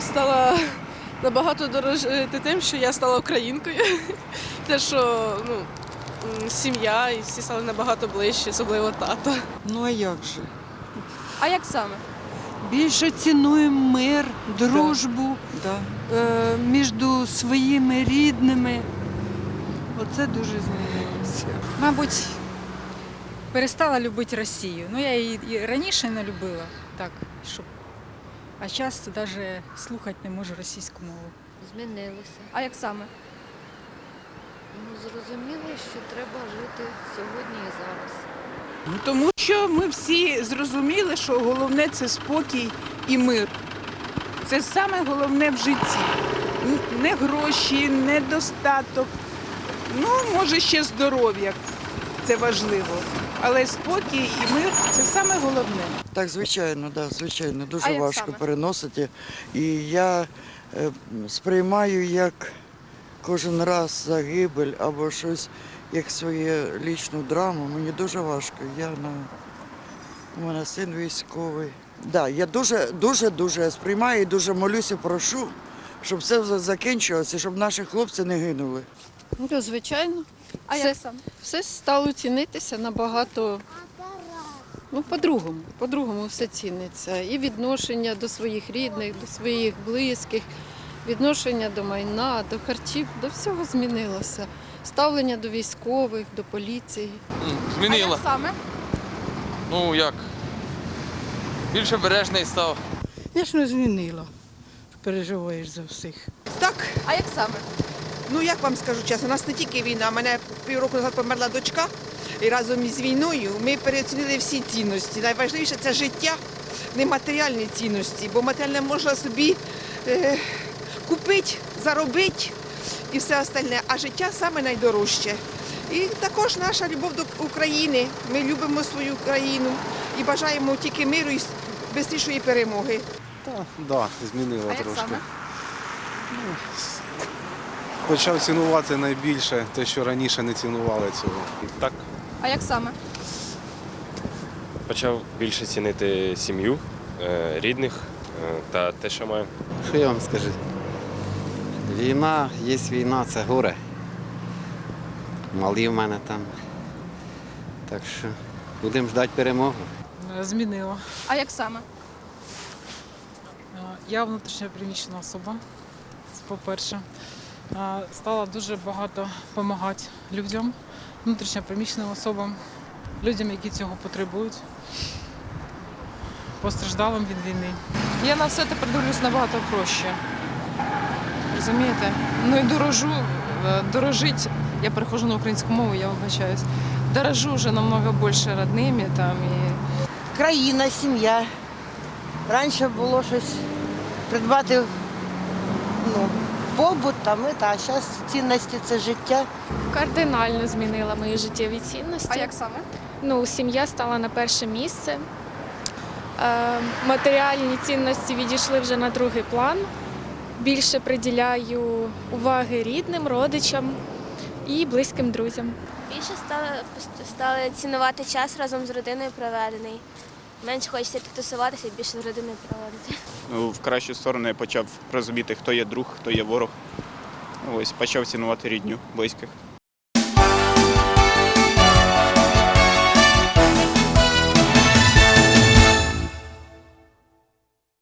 стала набагато дорожити тим, що я стала українкою. Те, що ну, сім'я і всі стали набагато ближче, особливо тато. Ну а як же? А як саме? Більше цінуємо мир, дружбу Да. е, між своїми рідними. Оце дуже змінилося. Мабуть, перестала любити Росію. Ну, я її і раніше не любила, так, щоб. А часто навіть слухати не можу російську мову. Змінилося. А як саме? Ну, зрозуміло, що треба жити сьогодні і зараз. Ну, тому що ми всі зрозуміли, що головне це спокій і мир. Це саме головне в житті. Не гроші, не достаток. Ну, може, ще здоров'я. Це важливо. Але спокій і мир це саме головне. Так, звичайно, да, звичайно, дуже А важко переносити. І я е, сприймаю як кожен раз загибель або щось як свою лічну драму. Мені дуже важко. Я на у мене син військовий. Да, я дуже, дуже, дуже сприймаю і дуже молюся, прошу, щоб все закінчилося, щоб наші хлопці не гинули. Ну, звичайно, А Все. як саме? все стало цінитися набагато ну, по-другому. По-другому все ціниться. І відношення до своїх рідних, до своїх близьких, відношення до майна, до харчів, до всього змінилося. Ставлення до військових, до поліції. М, А як саме? Ну як? Більше бережний став. Звісно, змінила. Переживаєш за всіх. Так, А як саме? Ну як вам скажу чесно, у нас не тільки війна, у мене півроку назад померла дочка, і разом із війною ми переоцінили всі цінності. Найважливіше це життя, не матеріальні цінності, бо матеріальне можна собі е, купити, заробити і все остальне, а життя саме найдорожче. І також наша любов до України. Ми любимо свою країну і бажаємо тільки миру і швидшої перемоги. Так, да, змінила А як трошки. саме? Почав цінувати найбільше те, що раніше не цінували цього. Так, А як саме? почав більше цінити сім'ю, е, рідних е, та те, що маю. Що я вам скажу? Війна, є війна, це горе. Малі в мене там. Так що будемо ждати перемоги. Змінила. А як саме? Я внутрішньо приміщена особа, це по-перше. Стала дуже багато допомагати людям, внутрішньо приміщеним особам, людям, які цього потребують, постраждалим від війни. Я на все тепер дивлюсь набагато проще. Розумієте? Ну і дорожу, е, дорожить, я перехожу на українську мову, я вибачаюсь. Дорожу вже намного більше родними там і Країна, сім'я. Раніше було щось придбати ну, побут, там, і та, а зараз цінності це життя. Кардинально змінила мої життєві цінності. А як саме? Ну, сім'я стала на перше місце. Е, матеріальні цінності відійшли вже на другий план. Більше приділяю уваги рідним, родичам і близьким друзям. Більше стали, стали цінувати час разом з родиною проведений. Менше хочеться тусуватися і більше з родиною проводити. Ну, в кращу сторону я почав розуміти, хто є друг, хто є ворог. Ось почав цінувати рідню, близьких.